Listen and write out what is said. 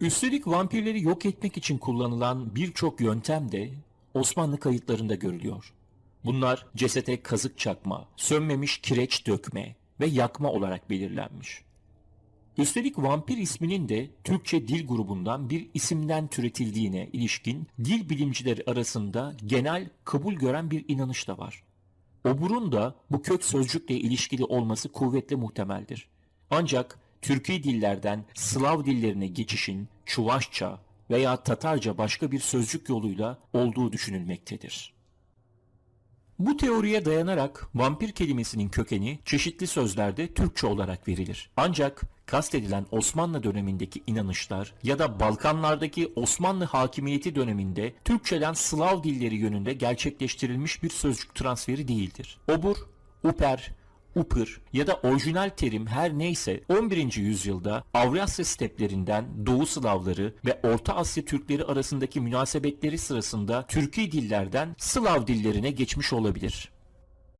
Üstelik vampirleri yok etmek için kullanılan birçok yöntem de Osmanlı kayıtlarında görülüyor. Bunlar cesete kazık çakma, sönmemiş kireç dökme ve yakma olarak belirlenmiş. Üstelik vampir isminin de Türkçe dil grubundan bir isimden türetildiğine ilişkin dil bilimcileri arasında genel kabul gören bir inanış da var. Oburun da bu kök sözcükle ilişkili olması kuvvetle muhtemeldir. Ancak Türkiye dillerden Slav dillerine geçişin Çuvaşça veya Tatarca başka bir sözcük yoluyla olduğu düşünülmektedir. Bu teoriye dayanarak vampir kelimesinin kökeni çeşitli sözlerde Türkçe olarak verilir. Ancak kastedilen Osmanlı dönemindeki inanışlar ya da Balkanlardaki Osmanlı hakimiyeti döneminde Türkçeden Slav dilleri yönünde gerçekleştirilmiş bir sözcük transferi değildir. Obur, uper, upır ya da orijinal terim her neyse 11. yüzyılda Avrasya steplerinden Doğu Slavları ve Orta Asya Türkleri arasındaki münasebetleri sırasında Türki dillerden Slav dillerine geçmiş olabilir.